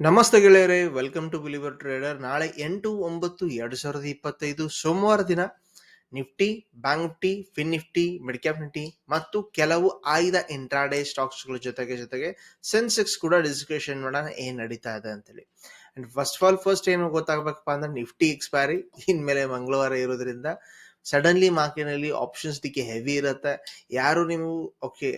ನಮಸ್ತೆ ಗೆಳೆಯರೇ welcome to believer trader ನಾಳೆ ಎಂಟು ಒಂಬತ್ತು ಎರಡು ಸಾವಿರದ ಇಪ್ಪತ್ತೈದು ಸೋಮವಾರ ದಿನ Nifty bank Nifty fin Nifty mid cap Nifty ಮತ್ತು ಕೆಲವು ಆಯ್ದ ಇಂಟ್ರಾಡೇ ಸ್ಟಾಕ್ಸ್ಗಳ ಜೊತೆಗೆ ಜೊತೆಗೆ ಸೆನ್ಸೆಕ್ಸ್ ಕೂಡ ಡಿಸ್ಕಷನ್ ಮಾಡೋಣ, ಏನು ನಡೀತಾ ಇದೆ ಅಂತೇಳಿ. And first of all first ಏನು ಗೊತ್ತಾಗಬೇಕಪ್ಪ ಅಂದ್ರೆ ನಿಫ್ಟಿ ಎಕ್ಸ್ಪೈರಿ ಇನ್ಮೇಲೆ ಮಂಗಳವಾರ ಇರೋದ್ರಿಂದ ಸಡನ್ಲಿ ಮಾರ್ಕೆಟ್ನಲ್ಲಿ ಆಪ್ಷನ್ಸ್ ದಿಕ್ಕೆ ಹೆವಿ ಇರುತ್ತೆ. ಯಾರು ನೀವು ಓಕೆ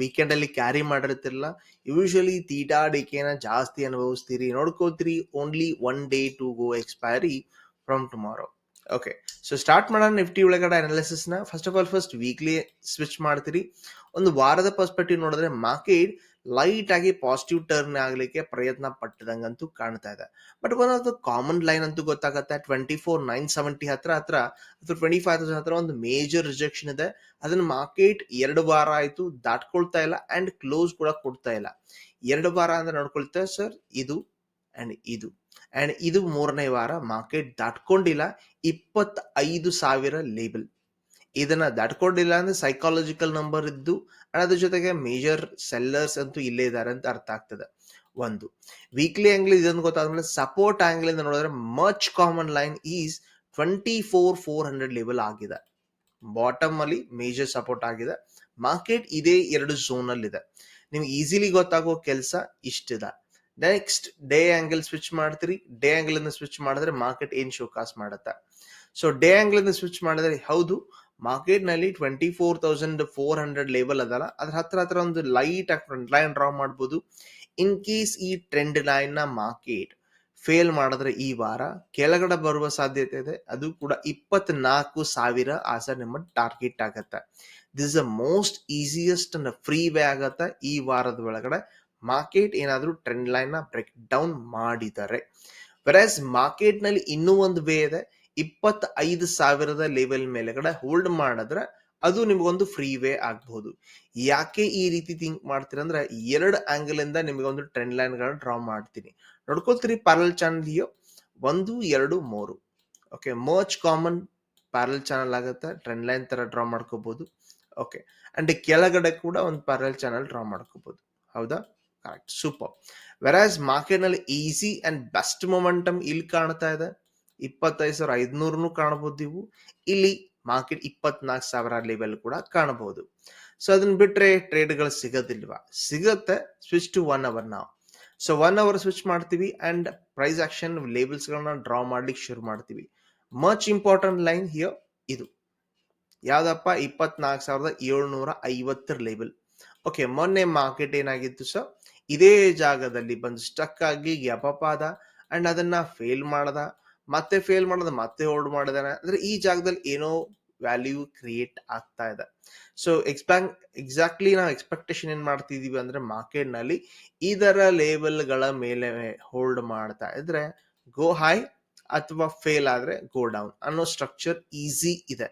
ವೀಕೆಂಡ್ ಅಲ್ಲಿ ಕ್ಯಾರಿ ಮಾಡಿರ್ತಿರಲ್ಲ ಯೂಶಲಿ ತೀಟಾ ಡಿಕೆನ ಜಾಸ್ತಿ ಅನುಭವಿಸ್ತೀರಿ. ನೋಡ್ಕೋತೀರಿ only one day to go expiry from tomorrow okay so start ಮಾಡೋಣ ನಿಫ್ಟಿ ಒಳಗಡೆ ಅನಾಲಿಸಿಸ್ನ. First of all first weekly switch ಮಾಡ್ತೀರಿ. ಒಂದು ವಾರದ ಪರ್ಸ್ಪೆಕ್ಟಿವ್ ನೋಡಿದ್ರೆ ಮಾರ್ಕೆಟ್ ಲೈಟ್ ಆಗಿ ಪಾಸಿಟಿವ್ ಟರ್ನ್ ಆಗ್ಲಿಕ್ಕೆ ಪ್ರಯತ್ನ ಪಟ್ಟದಂಗಂತೂ ಕಾಣ್ತಾ ಇದೆ. But one of the common line ಅಂತೂ ಗೊತ್ತಾಗತ್ತೆ ಟ್ವೆಂಟಿ ಫೋರ್ ನೈನ್ ಸೆವೆಂಟಿ ಹತ್ರ ಹತ್ರ ಟ್ವೆಂಟಿ ಫೈವ್ ತೌಸಂಡ್ ಹತ್ರ ಒಂದು ಮೇಜರ್ ರಿಜೆಕ್ಷನ್ ಇದೆ. ಅದನ್ನ ಮಾರ್ಕೆಟ್ ಎರಡು ವಾರ ಆಯ್ತು, ದಾಟ್ಕೊಳ್ತಾ ಇಲ್ಲ ಅಂಡ್ ಕ್ಲೋಸ್ ಕೂಡ ಕೊಡ್ತಾ ಇಲ್ಲ. ಎರಡು ವಾರ ಅಂದ್ರೆ ನೋಡ್ಕೊಳ್ತಾ ಸರ್ ಇದು ಅಂಡ್ ಇದು. ಅಂಡ್ ಇದು ಮೂರನೇ ವಾರ ಮಾರ್ಕೆಟ್ ದಾಟ್ಕೊಂಡಿಲ್ಲ, ಇಪ್ಪತ್ತೈದು ಸಾವಿರ ಲೇಬಲ್ ಇದನ್ನ ದಾಟ್ಕೊಂಡಿಲ್ಲ ಅಂದ್ರೆ ಸೈಕಾಲಜಿಕಲ್ ನಂಬರ್ ಇದ್ದು ಅದ್ರ ಜೊತೆಗೆ ಮೇಜರ್ ಸೆಲ್ಲರ್ಸ್ ಅಂತೂ ಇಲ್ಲೇ ಇದ್ದಾರೆ ಅಂತ ಅರ್ಥ ಆಗ್ತದೆ. ಒಂದು ವೀಕ್ಲಿ ಆಂಗ್ಲ್ ಇದನ್ನು ಗೊತ್ತಾದ್ಮೇಲೆ ಸಪೋರ್ಟ್ ಆಂಗ್ಲ್ ಇಂದ ನೋಡಿದ್ರೆ much common line is twenty four four hundred level ಆಗಿದೆ. ಬಾಟಮ್ ಅಲ್ಲಿ ಮೇಜರ್ ಸಪೋರ್ಟ್ ಆಗಿದೆ. ಮಾರ್ಕೆಟ್ ಇದೇ ಎರಡು ಝೋನ್ ಅಲ್ಲಿ ಇದೆ. ನಿಮ್ಗೆ ಈಸಿಲಿ ಗೊತ್ತಾಗೋ ಕೆಲಸ ಇಷ್ಟಿದೆ. ನೆಕ್ಸ್ಟ್ ಡೇ ಆಂಗಲ್ ಸ್ವಿಚ್ ಮಾಡ್ತೀರಿ. ಡೇ ಆಂಗಲ್ ಇಂದ ಸ್ವಿಚ್ ಮಾಡಿದ್ರೆ ಮಾರ್ಕೆಟ್ ಏನ್ ಶೋಕಾಸ್ ಮಾಡುತ್ತೆ? ಸೊ ಡೇ ಆಂಗಲ್ ಇಂದ ಸ್ವಿಚ್ ಮಾಡಿದ್ರೆ ಹೌದು ಮಾರ್ಕೆಟ್ನಲ್ಲಿ twenty four thousand four hundred level ಅದಲ್ಲ. ಅದ್ರ ಹತ್ರ ಹತ್ರ ಒಂದು ಲೈಟ್ ಆಗಿ ಫ್ರಂಟ್ ಲೈನ್ ಡ್ರಾ ಮಾಡ್ಬೋದು. ಇನ್ ಕೇಸ್ ಈ ಟ್ರೆಂಡ್ ಲೈನ್ನ ಮಾರ್ಕೆಟ್ ಫೇಲ್ ಮಾಡಿದ್ರೆ ಈ ವಾರ, ಕೆಳಗಡೆ ಬರುವ ಸಾಧ್ಯತೆ ಇದೆ. ಅದು ಕೂಡ ಇಪ್ಪತ್ನಾಲ್ಕು ಸಾವಿರ ಆಸ ನಿಮ್ಮ ಟಾರ್ಗೆಟ್ ಆಗತ್ತೆ. This a most easiest and free way ಆಗತ್ತೆ ಈ ವಾರದ ಒಳಗಡೆ. ಮಾರ್ಕೆಟ್ ಏನಾದರೂ ಟ್ರೆಂಡ್ ಲೈನ್ನ ಬ್ರೇಕ್ ಡೌನ್ ಮಾಡಿದ್ದಾರೆ ಮಾರ್ಕೆಟ್ನಲ್ಲಿ ಇನ್ನೂ ಒಂದು ವೇ ಇದೆ. ಇಪ್ಪತ್ತೈದು ಸಾವಿರದ ಲೆವೆಲ್ ಮೇಲೆಗಡೆ ಹೋಲ್ಡ್ ಮಾಡಿದ್ರೆ ಅದು ನಿಮಗೊಂದು ಫ್ರೀ ವೇ ಆಗಬಹುದು ಯಾಕೆ ಈ ರೀತಿ ಥಿಂಕ್ ಮಾಡ್ತೀರ ಅಂದ್ರೆ ಎರಡು ಆಂಗಲ್ ಇಂದ ನಿಮಗೆ ಒಂದು ಟ್ರೆಂಡ್ ಲೈನ್ ಗಳನ್ನ ಡ್ರಾ ಮಾಡ್ತೀನಿ. ನೋಡ್ಕೊಳ್ತೀರಿ ಪ್ಯಾರಲ್ ಚಾನಲ್ ಯೋ ಒಂದು, ಎರಡು, ಮೂರು. Okay much common parallel channel ಆಗುತ್ತೆ. ಟ್ರೆಂಡ್ ಲೈನ್ ತರ ಡ್ರಾ ಮಾಡ್ಕೋಬಹುದು ಓಕೆ ಅಂಡ್ ಕೆಳಗಡೆ ಕೂಡ ಒಂದು ಪ್ಯಾರಲ್ ಚಾನಲ್ ಡ್ರಾ ಮಾಡ್ಕೋಬಹುದು ಹೌದಾ? ಕರೆಕ್ಟ್ ಸೂಪರ್ ವೆರಾಸ್ ಮಾರ್ಕೆಟ್ನಲ್ಲಿ ಈಸಿ ಅಂಡ್ ಬೆಸ್ಟ್ ಮೊಮೆಂಟಮ್ ಇಲ್ಲಿ ಕಾಣ್ತಾ ಇದೆ. ಇಪ್ಪತ್ತೈದು ಸಾವಿರ ಐದ್ನೂರ್ನು ಕಾಣಬಹುದು ನೀವು. ಇಲ್ಲಿ ಮಾರ್ಕೆಟ್ ಇಪ್ಪತ್ನಾಲ್ಕು ಸಾವಿರ ಲೆವೆಲ್ ಕೂಡ ಕಾಣಬಹುದು. ಸೊ ಅದನ್ನ ಬಿಟ್ರೆ ಟ್ರೇಡ್ಗಳು ಸಿಗೋದಿಲ್ವಾ? ಸಿಗತ್ತೆ ಸ್ವಿಚ್ ಟು ಒನ್ ಅವರ್ ನಾವು ಸೊ ಒನ್ ಅವರ್ ಸ್ವಿಚ್ ಮಾಡ್ತೀವಿ ಅಂಡ್ ಪ್ರೈಸ್ ಆಕ್ಷನ್ ಲೇಬಲ್ಸ್ ಗಳನ್ನ ಡ್ರಾ ಮಾಡ್ಲಿಕ್ಕೆ ಶುರು ಮಾಡ್ತೀವಿ. ಮಚ್ ಇಂಪಾರ್ಟೆಂಟ್ ಲೈನ್ ಹಿಯರ್ ಇದು. ಯಾವ್ದಪ್ಪ? ಇಪ್ಪತ್ನಾಲ್ಕು ಸಾವಿರದ ಏಳ್ನೂರ ಐವತ್ತರ ಲೇಬಲ್ ಓಕೆ ಮೊನ್ನೆ ಮಾರ್ಕೆಟ್ ಏನಾಗಿತ್ತು ಸೊ ಇದೇ ಜಾಗದಲ್ಲಿ ಬಂದು ಸ್ಟಕ್ ಆಗಿ ಗ್ಯಾಪಪ್ ಆದ ಅಂಡ್ ಅದನ್ನ ಫೇಲ್ ಮಾಡದ. ಮತ್ತೆ ಫೇಲ್ ಮಾಡೋದು, ಮತ್ತೆ ಹೋಲ್ಡ್ ಮಾಡಿದಾನೆ. ಅಂದ್ರೆ ಈ ಜಾಗದಲ್ಲಿ ಏನೋ ವ್ಯಾಲ್ಯೂ ಕ್ರಿಯೇಟ್ ಆಗ್ತಾ ಇದೆ. ಸೊ ಎಕ್ಸ್ಪ್ಯಾಂಗ್ ಎಕ್ಸಾಕ್ಟ್ಲಿ ನಾವು ಎಕ್ಸ್ಪೆಕ್ಟೇಷನ್ ಏನ್ ಮಾಡ್ತಿದೀವಿ ಅಂದ್ರೆ ಮಾರ್ಕೆಟ್ನಲ್ಲಿ ಇದರ ಲೇಬಲ್ಗಳ ಮೇಲೆ ಹೋಲ್ಡ್ ಮಾಡ್ತಾ ಇದ್ರೆ ಗೋ ಹೈ ಅಥವಾ ಫೇಲ್ ಆದ್ರೆ ಗೋ ಡೌನ್ ಅನ್ನೋ ಸ್ಟ್ರಕ್ಚರ್ ಈಸಿ ಇದೆ.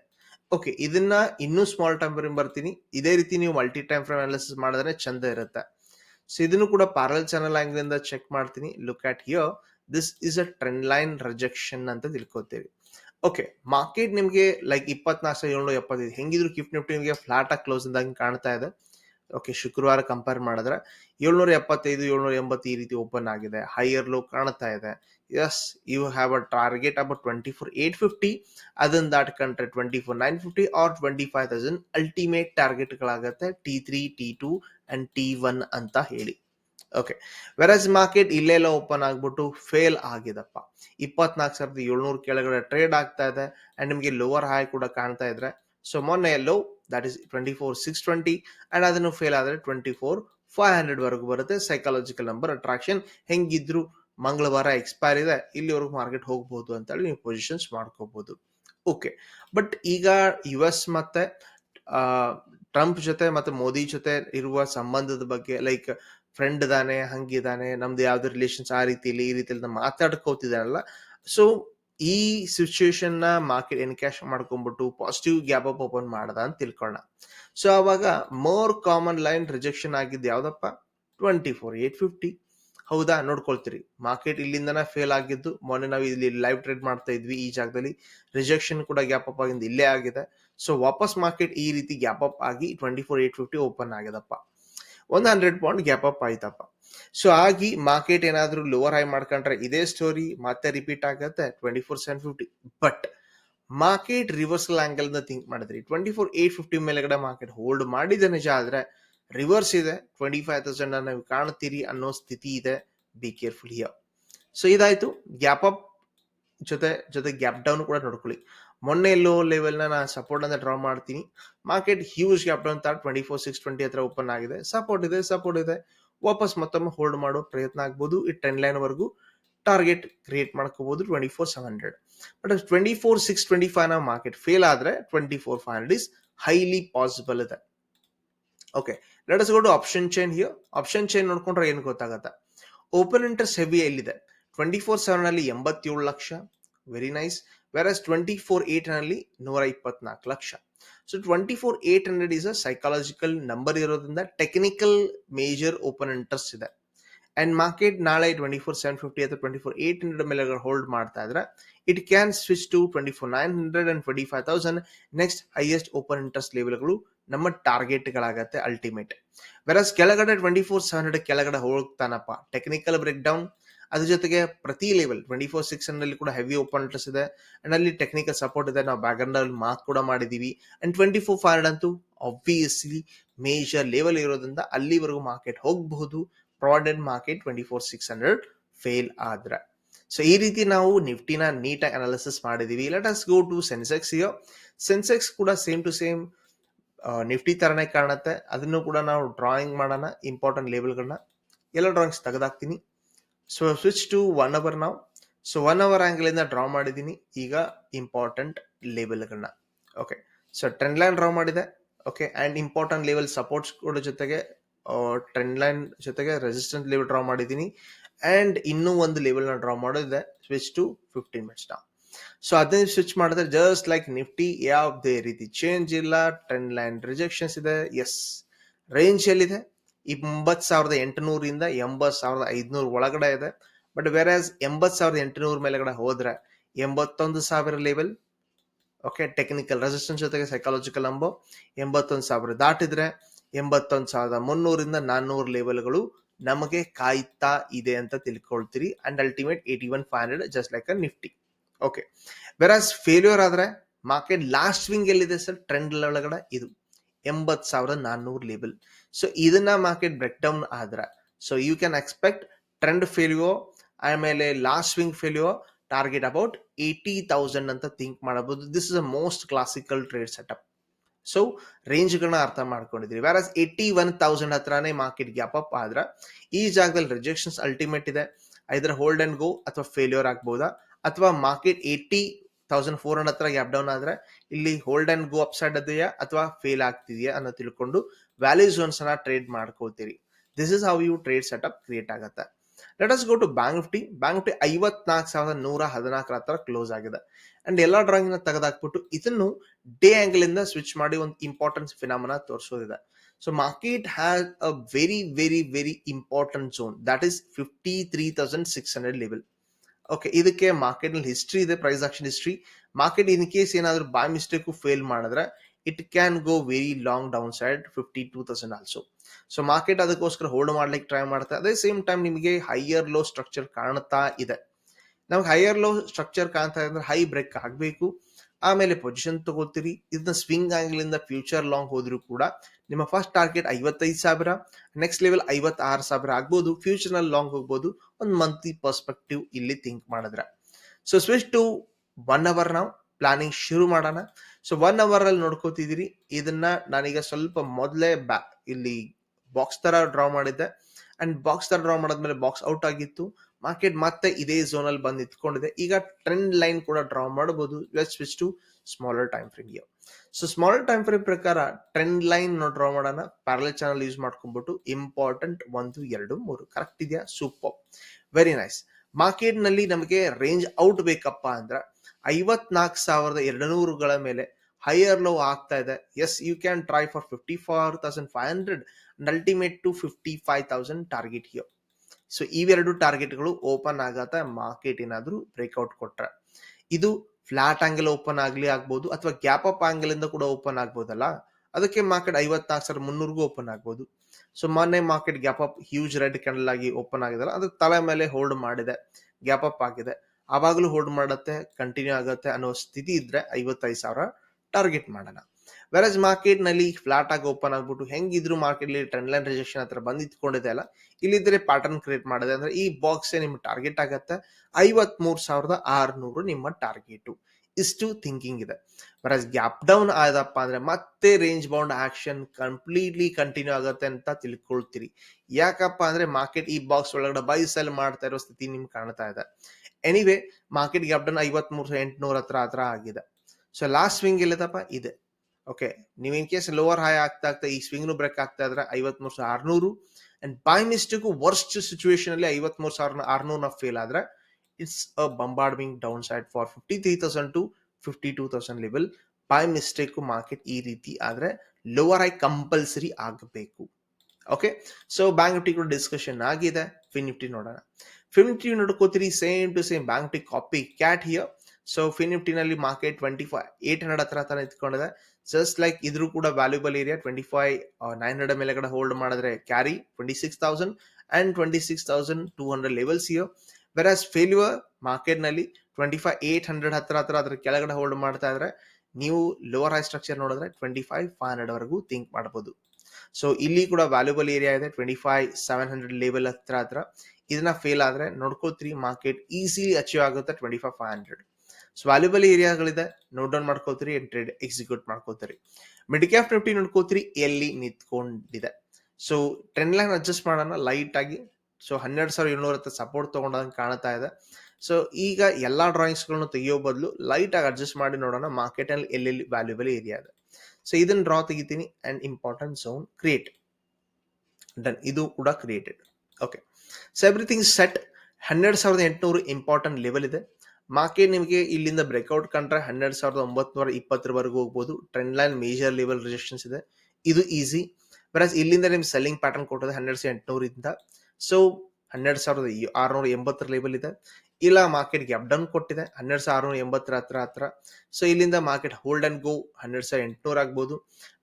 ಓಕೆ ಇದನ್ನ ಇನ್ನೂ ಸ್ಮಾಲ್ ಟೈಮ್ ಫ್ರೇಮ್ ಬರ್ತೀನಿ. ಇದೇ ರೀತಿ ನೀವು ಮಲ್ಟಿ ಟೈಮ್ ಫ್ರೇಮ್ ಅನಾಲಿಸಿಸ್ ಮಾಡಿದ್ರೆ ಚಂದ ಇರುತ್ತೆ. ಸೊ ಇದನ್ನು ಕೂಡ ಪ್ಯಾರಲ್ ಚಾನಲ್ ಆಂಗ್ಲಿಂದ ಚೆಕ್ ಮಾಡ್ತೀನಿ. Look at here this is a trend line rejection ಅಂತ ತಿಳ್ಕೊತೀವಿ. ಓಕೆ ಮಾರ್ಕೆಟ್ ನಿಮಗೆ ಲೈಕ್ ಇಪ್ಪತ್ನಾಲ್ಕು ಸಾವಿರದ ಏಳ್ನೂರ ಎಪ್ಪತ್ತೈದು ಹೆಂಗಿದ್ರು ಗಿಫ್ಟ್ ನಿಫ್ಟಿ ನಿಮಗೆ ಫ್ಲಾಟ್ ಆಗಿ ಕ್ಲೋಸ್ ಇದ್ದಂಗೆ ಕಾಣ್ತಾ ಇದೆ. ಓಕೆ ಶುಕ್ರವಾರ ಕಂಪೇರ್ ಮಾಡಿದ್ರೆ ಏಳ್ನೂರ ಎಪ್ಪತ್ತೈದು, ಏಳ್ನೂರ ಎಂಬತ್ತು ಈ ರೀತಿ ಓಪನ್ ಆಗಿದೆ. ಹೈಯರ್ ಲೋ ಕಾಣ್ತಾ ಇದೆ. As you have a target about twenty four eight fifty ಅದನ್ನ ದಾಟ್ಕೊಂಡ್ರೆ twenty four nine fifty or twenty five thousand ultimate ಟಾರ್ಗೆಟ್ಗಳಾಗತ್ತೆ T three T two and T one ಅಂತ ಹೇಳಿ. ಓಕೆ ವೆರಸ್ ಮಾರ್ಕೆಟ್ ಇಲ್ಲೆಲ್ಲ open ಆಗ್ಬಿಟ್ಟು fail ಆಗಿದಪ್ಪ. ಇಪ್ಪತ್ನಾಲ್ಕು ಸಾವಿರದ ಏಳ್ನೂರು ಕೆಳಗಡೆ ಟ್ರೇಡ್ ಆಗ್ತಾ ಇದೆ ಅಂಡ್ ನಿಮಗೆ ಲೋವರ್ ಹೈ ಕೂಡ ಕಾಣ್ತಾ ಇದ್ರೆ ಸೊ ಮೊನ್ನೆ low that is twenty four six twenty and ಅದನ್ನು ಫೇಲ್ ಆದ್ರೆ ಟ್ವೆಂಟಿ ಫೋರ್ ಫೈವ್ ಹಂಡ್ರೆಡ್ ವರೆಗೂ ಬರುತ್ತೆ. ಸೈಕಾಲಜಿಕಲ್ ನಂಬರ್ ಅಟ್ರಾಕ್ಷನ್ ಹೆಂಗಿದ್ರು ಮಂಗಳವಾರ ಎಕ್ಸ್ಪೈರ್ ಇದೆ. ಇಲ್ಲಿವರೆಗೂ ಮಾರ್ಕೆಟ್ ಹೋಗ್ಬೋದು ಅಂತ ಹೇಳಿ ನೀವು ಪೊಸಿಷನ್ಸ್ ಮಾಡ್ಕೋಬಹುದು ಓಕೆ ಬಟ್ ಈಗ ಯು ಎಸ್ ಮತ್ತೆ ಟ್ರಂಪ್ ಜೊತೆ ಮತ್ತೆ ಮೋದಿ ಜೊತೆ ಇರುವ ಸಂಬಂಧದ ಬಗ್ಗೆ ಲೈಕ್ ಫ್ರೆಂಡ್ ಇದಾನೆ ಹಂಗಿದಾನೆ ನಮ್ದು ಯಾವ್ದು ರಿಲೇಷನ್ಸ್ ಆ ರೀತಿಯಲ್ಲಿ, ಈ ರೀತಿಯಲ್ಲಿ ಮಾತಾಡ್ಕೋತಿದಾನಲ್ಲ ಸೊ ಈ ಸಿಚುಯೇಷನ್ನ ಮಾರ್ಕೆಟ್ ಎನ್ಕ್ಯಾಶ್ ಮಾಡ್ಕೊಂಡ್ಬಿಟ್ಟು ಪಾಸಿಟಿವ್ ಗ್ಯಾಪ್ ಅಪ್ ಓಪನ್ ಮಾಡದ ಅಂತ ತಿಳ್ಕೊಳ್ಳೋಣ ಸೊ ಅವಾಗ ಮೋರ್ ಕಾಮನ್ ಲೈನ್ ರಿಜೆಕ್ಷನ್ ಆಗಿದ್ದು ಯಾವ್ದಪ್ಪ? ಟ್ವೆಂಟಿ ಫೋರ್ ಏಟ್ ಫಿಫ್ಟಿ ಹೌದಾ? ನೋಡ್ಕೊಳ್ತೀರಿ. ಮಾರ್ಕೆಟ್ ಇಲ್ಲಿಂದನ ಫೇಲ್ ಆಗಿದ್ದು, ಮೊನ್ನೆ ನಾವು ಇಲ್ಲಿ ಲೈವ್ ಟ್ರೇಡ್ ಮಾಡ್ತಾ ಇದ್ವಿ ಈ ಜಾಗದಲ್ಲಿ. ರಿಜೆಕ್ಷನ್ ಕೂಡ ಗ್ಯಾಪ್ ಅಪ್ ಆಗಿಂದ ಇಲ್ಲೇ ಆಗಿದೆ. ಸೊ ವಾಪಸ್ ಮಾರ್ಕೆಟ್ ಈ ರೀತಿ ಗ್ಯಾಪ್ ಅಪ್ ಆಗಿ twenty four eight fifty open ಆಗಿದಪ್ಪ. ಒಂದು ಹಂಡ್ರೆಡ್ ಪಾಯಿಂಟ್ ಗ್ಯಾಪ್ ಅಪ್ ಆಯ್ತಪ್ಪ. ಸೊ ಆಗಿ ಮಾರ್ಕೆಟ್ ಏನಾದರೂ ಲೋವರ್ ಹೈ ಮಾಡ್ಕೊಂಡ್ರೆ ಇದೇ ಸ್ಟೋರಿ ಮತ್ತೆ ರಿಪೀಟ್ ಆಗುತ್ತೆ twenty four seven fifty but market reversal angle think ಮಾಡಿದ್ರಿ. ಟ್ವೆಂಟಿ ಫೋರ್ ಏಟ್ ಫಿಫ್ಟಿ ಮೇಲೆಗಡೆ ಮಾರ್ಕೆಟ್ ಹೋಲ್ಡ್ ಮಾಡಿದೆ ನಿಜ ಆದ್ರೆ ರಿವರ್ಸ್ ಇದೆ. ಟ್ವೆಂಟಿ ಫೈವ್ ತೌಸಂಡ್ ನೀವು ಕಾಣ್ತೀರಿ ಅನ್ನೋ ಸ್ಥಿತಿ ಇದೆ. ಬಿ ಕೇರ್ಫುಲ್ ಹಿಯರ್ ಸೊ ಇದಾಯ್ತು. ಗ್ಯಾಪ್ ಅಪ್ ಜೊತೆ ಜೊತೆ ಗ್ಯಾಪ್ ಡೌನ್ ಕೂಡ ನೋಡ್ಕೊಳ್ಳಿ. ಮೊನ್ನೆ ಲೋ ಲೆವೆಲ್ನ ನಾನು ಸಪೋರ್ಟ್ ಅಂತ ಡ್ರಾ ಮಾಡ್ತೀನಿ. ಮಾರ್ಕೆಟ್ ಹ್ಯೂಜ್ ಗ್ಯಾಪ್ ಡೌನ್ ತಾ ಟ್ವೆಂಟಿ ಫೋರ್ ಸಿಕ್ಸ್ ಟ್ವೆಂಟಿ ಹತ್ರ ಓಪನ್ ಆಗಿದೆ. ಸಪೋರ್ಟ್ ಇದೆ ಸಪೋರ್ಟ್ ಇದೆ. ವಾಪಸ್ ಮತ್ತೊಮ್ಮೆ ಹೋಲ್ಡ್ ಮಾಡೋ ಪ್ರಯತ್ನ ಆಗ್ಬೋದು. ಈ ಟೆನ್ ಲೈನ್ ವರೆಗೂ ಟಾರ್ಗೆಟ್ ಕ್ರಿಯೇಟ್ ಮಾಡ್ಕೋಬಹುದು twenty four seven hundred but twenty four six twenty ಫೈವ್ನ market fail ಆದ್ರೆ twenty four five hundred is highly possible ಇದೆ. Okay let us go to option chain here option chain ನೋಡ್ಕೊಂಡ್ರೆ ಏನು ಗೊತ್ತಾಗತ್ತೆ? Open interest heavy ಎಲ್ಲಿದೆ twenty four seven ಅಲ್ಲಿ ಎಂಬತ್ತೇಳು lakh. Very nice versus twenty four ಏಟ್ನಲ್ಲಿ ನೂರ ಇಪ್ಪತ್ನಾಲ್ಕು lakh. So twenty four eight hundred is a psychological number ಇರೋದ್ರಿಂದ technical major open interest ಇದೆ. ಅಂಡ್ ಮಾರ್ಕೆಟ್ ನಾಳೆ ಟ್ವೆಂಟಿ ಫೋರ್ ಸೆವೆನ್ ಫಿಫ್ಟಿ ಅಥವಾ twenty four eight hundred ಮೇಲೆ hold ಮಾಡ್ತಾ ಇದ್ರೆ it can switch to twenty four nine hundred and twenty five thousand next highest open interest ಲೆವೆಲ್ಗಳು ನಮ್ಮ ಟಾರ್ಗೆಟ್ಗಳಾಗತ್ತೆ ultimate versus ಕೆಳಗಡೆ twenty four seven hundred ಕೆಳಗಡೆ ಹೋಗ್ತಾನಪ್ಪ technical break down ಅದ್ರ ಜೊತೆಗೆ ಪ್ರತಿ ಲೆವೆಲ್ ಟ್ವೆಂಟಿ ಫೋರ್ ಸಿಕ್ಸ್ನಲ್ಲಿ ಕೂಡ ಹೆವಿ ಓಪನ್ ಟ್ರಸ್ ಇದೆ. ಅಂಡ್ ಅಲ್ಲಿ ಟೆಕ್ನಿಕಲ್ ಸಪೋರ್ಟ್ ಇದೆ. ನಾವು ಬ್ಯಾಕ್ಗ್ರೌಂಡ್ ಅಲ್ಲಿ ಮಾರ್ಕ್ ಕೂಡ ಮಾಡಿದೀವಿ ಅಂಡ್ ಟ್ವೆಂಟಿ ಫೋರ್ ಫಾರ್ಡ್ ಅಂತೂ ಆಬ್ವಿಯಸ್ಲಿ ಮೇಜರ್ ಲೆವೆಲ್ ಇರೋದ್ರಿಂದ ಅಲ್ಲಿವರೆಗೂ ಮಾರ್ಕೆಟ್ ಹೋಗಬಹುದು. ಪ್ರಾಡೆಡ್ market twenty four six hundred fail ಆದ್ರೆ. ಸೊ ಈ ರೀತಿ ನಾವು ನಿಫ್ಟಿನ ನೀಟಾಗಿ ಅನಾಲಿಸಿಸ್ ಮಾಡಿದೀವಿ let us go to Sensex ಇಯೋ Sensex ಕೂಡ ಸೇಮ್ ಟು ಸೇಮ್ ನಿಫ್ಟಿ ತರನೇ ಕಾಣುತ್ತೆ. ಅದನ್ನು ಕೂಡ ನಾವು ಡ್ರಾಯಿಂಗ್ ಮಾಡೋಣ. ಇಂಪಾರ್ಟೆಂಟ್ ಲೇಬಲ್ಗಳನ್ನ ಎಲ್ಲ drawings ತೆಗೆದಾಕ್ತೀನಿ. So switch to one hour ನಾವು ಸೊ ಒನ್ ಅವರ್ ಆಂಗಲ್ ಇಂದ ಡ್ರಾ ಮಾಡಿದ್ದೀನಿ ಈಗ important ಲೇಬಲ್ಗಳನ್ನ okay so trend line draw ಮಾಡಿದೆ. Okay and important level supports ಕೂಡ ಜೊತೆಗೆ ಟ್ರೆಂಡ್ ಲೈನ್ ಜೊತೆಗೆ ರೆಸಿಸ್ಟೆನ್ಸ್ ಲೇವಲ್ ಡ್ರಾ ಮಾಡಿದ್ದೀನಿ ಆ್ಯಂಡ್ ಇನ್ನೂ ಒಂದು ಲೆವೆಲ್ನ ಡ್ರಾ ಮಾಡಿದೆ. Switch to fifteen minutes so ಅದನ್ನ ಸ್ವಿಚ್ ಮಾಡಿದ್ರೆ ಜಸ್ಟ್ ಲೈಕ್ ನಿಫ್ಟಿ ಯಾವುದೇ ರೀತಿ ಚೇಂಜ್ ಇಲ್ಲ. ಟ್ರೆಂಡ್ ಲೈನ್ ರಿಜೆಕ್ಷನ್ಸ್ ಇದೆ. ಎಸ್ ರೇಂಜ್ ಎಲ್ಲಿದೆ? ಎಂಬತ್ ಸಾವಿರದ ಎಂಟುನೂರಿಂದ ಎಂಬತ್ ಸಾವಿರದ ಐದುನೂರು ಒಳಗಡೆ ಇದೆ. ಬಟ್ ಬೇರೆ ಎಂಬತ್ ಸಾವಿರದ ಎಂಟುನೂರು ಮೇಲೆಗಡೆ ಹೋದ್ರೆ ಎಂಬತ್ತೊಂದು ಸಾವಿರ ಲೆವೆಲ್ ಓಕೆ ಟೆಕ್ನಿಕಲ್ ರೆಸಿಸ್ಟೆನ್ಸ್ ಜೊತೆಗೆ ಸೈಕಾಲಜಿಕಲ್ ಅಂಬೋ ಎಂಬತ್ತೊಂದು ಸಾವಿರ ದಾಟಿದ್ರೆ ಎಂಬತ್ತೊಂದು ಸಾವಿರದ ಮುನ್ನೂರಿಂದ ನಾನ್ನೂರು ಲೆವೆಲ್ಗಳು ನಮಗೆ ಕಾಯ್ತಾ ಇದೆ ಅಂತ ತಿಳ್ಕೊಳ್ತೀರಿ. And ultimate eight one five hundred just like a Nifty okay versus failure ಆದ್ರೆ ಮಾರ್ಕೆಟ್ ಲಾಸ್ಟ್ ವಿಂಗ್ ಎಲ್ಲಿದೆ ಸರ್ ಟ್ರೆಂಡ್ ಒಳಗಡೆ ಇದು. ಎಂಬತ್ತು ಸಾವಿರದ ನಾನ್ನೂರು ಲೇಬಲ್ ಸೊ ಇದನ್ನ ಮಾರ್ಕೆಟ್ ಬ್ರೇಕ್ ಡೌನ್ ಆದ್ರೆ. So you can expect trend failure ಆಮೇಲೆ last swing failure target about eighty thousand ಅಂತ ಥಿಂಕ್ ಮಾಡಬಹುದು. This is a most classical trade setup so ರೇಂಜ್ಗಳನ್ನ ಅರ್ಥ ಮಾಡ್ಕೊಂಡಿದ್ರಿ. ವ್ಯಾರಸ್ ಏಯ್ಟಿ ಒನ್ ತೌಸಂಡ್ ಹತ್ರನೇ ಮಾರ್ಕೆಟ್ ಗ್ಯಾಪ್ ಅಪ್ ಆದ್ರೆ, ಈ ಜಾಗದಲ್ಲಿ ರಿಜೆಕ್ಷನ್ಸ್ ಅಲ್ಟಿಮೇಟ್ ಇದೆ. ಐದರ ಹೋಲ್ಡ್ ಅಂಡ್ ಗೋ ಅಥವಾ ಫೇಲ್ಯೂರ್ ಆಗ್ಬೋದಾ? ಅಥವಾ market eighty thousand four hundred ಹತ್ರ ಗ್ಯಾಪ್ ಡೌನ್ ಆದ್ರೆ, ಇಲ್ಲಿ hold and go up side ಅದೆಯಾ ಅಥವಾ ಫೇಲ್ ಆಗ್ತಿದೆಯಾ ಅನ್ನೋ ತಿಳ್ಕೊಂಡು ವ್ಯಾಲ್ಯೂ ಝೋನ್ಸ್ ಅನ್ನ ಟ್ರೇಡ್ ಮಾಡ್ಕೋತೀರಿ this is how you trade setup create ಆಗುತ್ತೆ. Let us go to bank Nifty bank Nifty ಐವತ್ನಾಲ್ಕು ಸಾವಿರದ ನೂರ ಹದಿನಾಲ್ಕರ ಹತ್ರ ಕ್ಲೋಸ್ ಆಗಿದೆ. ಅಂಡ್ ಎಲ್ಲಾ ಡ್ರಾಯಿಂಗ್ನ ತೆಗೆದಾಕ್ಬಿಟ್ಟು ಇದನ್ನು ಡೇ ಆಂಗಲ್ ಇಂದ ಸ್ವಿಚ್ ಮಾಡಿ ಒಂದು importance phenomena ತೋರಿಸೋದಿದೆ. So market has a very very very important zone that is fifty three thousand six hundred level okay ಇದಕ್ಕೆ ಮಾರ್ಕೆಟ್ನಲ್ಲಿ ಹಿಸ್ಟ್ರಿ ಇದೆ price action history market in case ಏನಾದ್ರು ಬೈ ಮಿಸ್ಟೇಕ್ ಫೇಲ್ ಮಾಡಿದ್ರೆ it can go very long down side fifty two thousand also so market ಅದಕ್ಕೋಸ್ಕರ hold ಮಾಡ್ಲಿಕ್ಕೆ try ಮಾಡ್ತಾರೆ ಅದೇ same time ನಿಮಗೆ ಹೈಯರ್ ಲೋ ಸ್ಟ್ರಕ್ಚರ್ ಕಾಣ್ತಾ ಇದೆ. ನಮ್ಗೆ ಹೈಯರ್ ಲೋ ಸ್ಟ್ರಕ್ಚರ್ ಕಾಣ್ತಾ ಇದೆ ಹೈ ಬ್ರೇಕ್ ಆಗಬೇಕು. ಆಮೇಲೆ ಪೊಸಿಷನ್ ತಗೋತೀರಿ. ಇದನ್ನ ಸ್ವಿಂಗ್ ಆಂಗಲ್ ಇಂದ ಫ್ಯೂಚರ್ ಲಾಂಗ್ ಹೋದ್ರು ಕೂಡ ನಿಮ್ಮ ಫಸ್ಟ್ ಟಾರ್ಗೆಟ್ ಐವತ್ತೈದು ಸಾವಿರ ನೆಕ್ಸ್ಟ್ ಲೆವೆಲ್ ಐವತ್ತಾರು ಸಾವಿರ ಆಗ್ಬೋದು. ಫ್ಯೂಚರ್ನಲ್ಲಿ ಲಾಂಗ್ ಹೋಗ್ಬೋದು. ಒಂದು ಮಂತ್ಲಿ ಪರ್ಸ್ಪೆಕ್ಟಿವ್ ಇಲ್ಲಿ ಥಿಂಕ್ ಮಾಡಿದ್ರೆ. So switch to one hour ನಾವು ಪ್ಲಾನಿಂಗ್ ಶುರು ಮಾಡೋಣ. ಸೊ ಒನ್ ಅವರ್ ಅಲ್ಲಿ ನೋಡ್ಕೋತಿದ್ದೀರಿ ಇದನ್ನ ನಾನೀಗ ಸ್ವಲ್ಪ ಮೊದಲೇ ಬ್ಯಾ ಇಲ್ಲಿ ಬಾಕ್ಸ್ ತರ ಡ್ರಾ ಮಾಡಿದ್ದೆ. ಅಂಡ್ ಬಾಕ್ಸ್ ತರ ಡ್ರಾ ಮಾಡಿದ್ಮೇಲೆ ಬಾಕ್ಸ್ ಔಟ್ ಆಗಿತ್ತು. ಮಾರ್ಕೆಟ್ ಮತ್ತೆ ಇದೇ ಝೋನ್ ಅಲ್ಲಿ ಬಂದು ನಿಂತ್ಕೊಂಡಿದೆ. ಈಗ ಟ್ರೆಂಡ್ ಲೈನ್ ಕೂಡ ಡ್ರಾ ಮಾಡಬಹುದು switch to smaller time frame here so smaller time frame ಪ್ರಕಾರ ಟ್ರೆಂಡ್ ಲೈನ್ ಡ್ರಾ ಮಾಡೋಣ. ಪ್ಯಾರಲ್ ಚಾನಲ್ ಯೂಸ್ ಮಾಡ್ಕೊಂಡ್ಬಿಟ್ಟು ಇಂಪಾರ್ಟೆಂಟ್ ಒಂದು, ಎರಡು, ಮೂರು. ಕರೆಕ್ಟ್ ಇದೆಯಾ? ಸೂಪರ್ ವೆರಿ ನೈಸ್ ಮಾರ್ಕೆಟ್ನಲ್ಲಿ ನಮಗೆ ರೇಂಜ್ ಔಟ್ ಬೇಕಪ್ಪ ಅಂದ್ರೆ ಐವತ್ನಾಲ್ಕು ಸಾವಿರದ ಎರಡು ಮೇಲೆ ಹೈಯರ್ ಲೋ ಆಗ್ತಾ ಇದೆ. Yes you can try for fifty four thousand five hundred ultimate to fifty five thousand target here so ಇವೆರಡು ಟಾರ್ಗೆಟ್ಗಳು ಓಪನ್ ಆಗತ್ತ ಮಾರ್ಕೆಟ್ ಏನಾದರೂ ಬ್ರೇಕ್ಔಟ್ ಕೊಟ್ರೆ. ಇದು ಫ್ಲಾಟ್ ಆಂಗಲ್ ಓಪನ್ ಆಗಲಿ ಆಗ್ಬೋದು ಅಥವಾ ಗ್ಯಾಪ್ ಅಪ್ ಆಂಗಲ್ ಇಂದ ಕೂಡ ಓಪನ್ ಆಗ್ಬೋದಲ್ಲ? ಅದಕ್ಕೆ ಮಾರ್ಕೆಟ್ ಐವತ್ನಾಲ್ಕು ಸಾವಿರ ಮುನ್ನೂರಿಗೂ ಓಪನ್ ಆಗ್ಬೋದು. ಸೊ ಮೊನ್ನೆ market gap up huge red candle ಆಗಿ ಓಪನ್ ಆಗಿದಲ್ಲ ಅದು ತಲೆ ಮೇಲೆ ಹೋಲ್ಡ್ ಮಾಡಿದೆ. ಗ್ಯಾಪ್ ಅಪ್ ಆಗಿದೆ. ಆವಾಗಲೂ ಹೋಲ್ಡ್ ಮಾಡುತ್ತೆ ಕಂಟಿನ್ಯೂ ಆಗುತ್ತೆ ಅನ್ನೋ ಸ್ಥಿತಿ ಇದ್ರೆ ಐವತ್ತೈದು ಸಾವಿರ ಟಾರ್ಗೆಟ್ ಮಾಡೋಣ. ವೆರಾಜ್ ಮಾರ್ಕೆಟ್ನಲ್ಲಿ ಫ್ಲಾಟ್ ಆಗಿ ಓಪನ್ ಆಗ್ಬಿಟ್ಟು ಹೆಂಗಿದ್ರು ಮಾರ್ಕೆಟ್ ಟ್ರೆಂಡ್ ಲೈನ್ ರಿಜೆಕ್ಷನ್ ಹತ್ರ ಬಂದ್ ಇಟ್ಕೊಂಡಿದೆ ಅಲ್ಲ, ಇಲ್ಲಿದ್ರೆ ಪ್ಯಾಟರ್ನ್ ಕ್ರಿಯೇಟ್ ಮಾಡಿದೆ ಅಂದ್ರೆ ಈ ಬಾಕ್ಸ್ ನಿಮ್ಮ ಟಾರ್ಗೆಟ್ ಆಗತ್ತೆ. ಐವತ್ ಮೂರ್ ಸಾವಿರದ ಆರ್ನೂರು ನಿಮ್ಮ ಟಾರ್ಗೆಟ್ ಇಷ್ಟು ಥಿಂಕಿಂಗ್ ಇದೆ. ವೆರಾಜ್ ಗ್ಯಾಪ್ ಡೌನ್ ಆದಪ್ಪ ಅಂದ್ರೆ ಮತ್ತೆ range bound action completely continue ಆಗುತ್ತೆ ಅಂತ ತಿಳ್ಕೊಳ್ತೀರಿ. ಯಾಕಪ್ಪ ಅಂದ್ರೆ ಮಾರ್ಕೆಟ್ ಈ ಬಾಕ್ಸ್ ಒಳಗಡೆ ಬೈ ಸೆಲ್ ಮಾಡ್ತಾ ಇರೋ ಸ್ಥಿತಿ ನಿಮ್ಗೆ ಕಾಣ್ತಾ ಇದೆ. ಎನಿವೇ ಮಾರ್ಕೆಟ್ ಗ್ಯಾಪ್ ಡನ್ ಐವತ್ ಮೂರ್ ಎಂಟುನೂರ ಹತ್ರ ಹತ್ರ ಆಗಿದೆ. ಸೊ ಲಾಸ್ಟ್ ಸ್ವಿಂಗ್ ಇಲ್ಲದಪ್ಪ, ಇದೆ. ಓಕೆ ನೀವು ಇನ್ ಕೇಸ್ ಲೋವರ್ ಹೈ ಆಗ್ತಾ ಆಗ್ತಾ ಈ ಸ್ವಿಂಗ್ ಬ್ರೇಕ್ ಆಗ್ತಾ ಇದ್ರೆ ಐವತ್ ಮೂರ್ ಸಾವಿರ ಆರ್ನೂರು. And by mistake worst situation ಅಲ್ಲಿ ಐವತ್ ಮೂರ್ ಸಾವಿರ ಆರ್ನೂರ್ನ ಫೇಲ್ ಆದ್ರೆ it's a bombarding down side for fifty three thousand to fifty two thousand level by mistake market ಈ ರೀತಿ ಆದ್ರೆ ಲೋವರ್ ಹೈ ಕಂಪಲ್ಸರಿ ಆಗಬೇಕು. ಓಕೆ ಸೊ ಬ್ಯಾಂಕ್ ನಿಫ್ಟಿ ಕೂಡ ಡಿಸ್ಕಷನ್ ಆಗಿದೆ. ಫಿನ್ ನಿಫ್ಟಿ ನೋಡೋಣ. ಫಿನ್ ನಿಫ್ಟಿ ನೋಡ್ಕೋತೀರಿ same to same bank T copy cat here so fin ನಿಫ್ಟಿನಲ್ಲಿ market twenty five eight hundred ಹತ್ರ ಹತ್ರ ಇತ್ಕೊಂಡಿದೆ ಜಸ್ಟ್ ಲೈಕ್ ಇದ್ರೂ ಕೂಡ valuable area twenty five nine hundred ಮೇಲೆ ಹೋಲ್ಡ್ ಮಾಡಿದ್ರೆ carry twenty six thousand and twenty six thousand two hundred levels ಇಯೋ versus failure ಮಾರ್ಕೆಟ್ನಲ್ಲಿ twenty five eight hundred ಹತ್ರ ಹತ್ರ ಅದ್ರ ಕೆಳಗಡೆ ಹೋಲ್ಡ್ ಮಾಡ್ತಾ ಇದ್ರೆ ನೀವು ಲೋವರ್ ಹೈ ಸ್ಟ್ರಕ್ಚರ್ ನೋಡಿದ್ರೆ ಟ್ವೆಂಟಿ ಫೈವ್ ಫೈವ್ ಹಂಡ್ರೆಡ್ ವರೆಗೂ ಥಿಂಕ್ ಮಾಡಬಹುದು ಸೊ ಇಲ್ಲಿ ಕೂಡ ವ್ಯಾಲ್ಯೂಬಲ್ ಏರಿಯಾ ಇದೆ twenty five seven hundred level ಹತ್ರ ಹತ್ರ. ಇದನ್ನ ಫೇಲ್ ಆದ್ರೆ ನೋಡ್ಕೋತೀರಿ ಮಾರ್ಕೆಟ್ ಈಸಿಲಿ ಅಚೀವ್ ಆಗುತ್ತೆ twenty five five hundred so valuable ಏರಿಯಾಗಳಿದೆ note down ಮಾಡ್ಕೋತೀರಿ ಟ್ರೇಡ್ ಎಕ್ಸಿಕ್ಯೂಟ್ ಮಾಡ್ಕೋತೀರಿ. ಮಿಡ್ ಕ್ಯಾಪ್ ನಿಫ್ಟಿ ನೋಡ್ಕೋತೀರಿ, ಎಲ್ಲಿ ನಿಂತ್ಕೊಂಡಿದೆ. ಸೊ ಟ್ರೆಂಡ್ ಲೈನ್ ಅಡ್ಜಸ್ಟ್ ಮಾಡೋಣ ಲೈಟ್ ಆಗಿ ಸೊ ಹನ್ನೆರಡು ಸಾವಿರ ಏಳ್ನೂರ ಹತ್ರ ಸಪೋರ್ಟ್ ತಗೊಂಡಂಗೆ ಕಾಣ್ತಾ ಇದೆ. ಸೊ ಈಗ ಎಲ್ಲಾ ಡ್ರಾಯಿಂಗ್ಸ್ಗಳನ್ನು ತೆಗಿಯೋ ಬದಲು ಲೈಟ್ ಆಗಿ ಅಡ್ಜಸ್ಟ್ ಮಾಡಿ ನೋಡೋಣ ಮಾರ್ಕೆಟ್ ಅಲ್ಲಿ ಎಲ್ಲೆಲ್ಲಿ ವ್ಯಾಲ್ಯೂಬಲ್ ಏರಿಯಾ ಇದೆ. ಸೊ ಇದನ್ನ ಡ್ರಾ ತೆಗಿತೀನಿ and important zone create done ಇದು ಕೂಡ created okay so everything set ಹನ್ನೆರಡು ಸಾವಿರದ ಎಂಟುನೂರು ಇಂಪಾರ್ಟೆಂಟ್ ಲೆವೆಲ್ ಇದೆ. ಮಾರ್ಕೆಟ್ ನಿಮಗೆ ಇಲ್ಲಿಂದ ಬ್ರೇಕ್ಔಟ್ ಕಂಡ್ರೆ ಹನ್ನೆರಡು ಸಾವಿರದ ಒಂಬತ್ನೂರ ಇಪ್ಪತ್ತರವರೆಗೂ ಹೋಗ್ಬೋದು. Trend line major level rejections ಇದೆ. ಇದು ಈಸಿ ಬರಸ್ ಇಲ್ಲಿಂದ ನಿಮ್ಗೆ ಸೆಲ್ಲಿಂಗ್ ಪ್ಯಾಟರ್ನ್ ಕೊಟ್ಟಿದೆ ಹನ್ನೆರಡು ಸಾವಿರದ ಎಂಟುನೂರಿಂದ ಸೊ ಹನ್ನೆರಡು ಸಾವಿರದ ಆರುನೂರ ಎಂಬತ್ತರ ಲೆವೆಲ್ ಇದೆ. ಇಲ್ಲ ಮಾರ್ಕೆಟ್ ಅಪ್ ಡೌನ್ ಕೊಟ್ಟಿದೆ. ಹನ್ನೆರಡು ಸಾವಿರ ಆರುನೂರ ಎಂಬತ್ತರ ಹತ್ರ ಹತ್ರ. ಸೊ ಇಲ್ಲಿಂದ ಮಾರ್ಕೆಟ್ ಹೋಲ್ಡ್ ಅಂಡ್ ಗೋ ಹನ್ನೆರಡು ಸಾವಿರ ಎಂಟುನೂರ ಆಗ್ಬೋದು.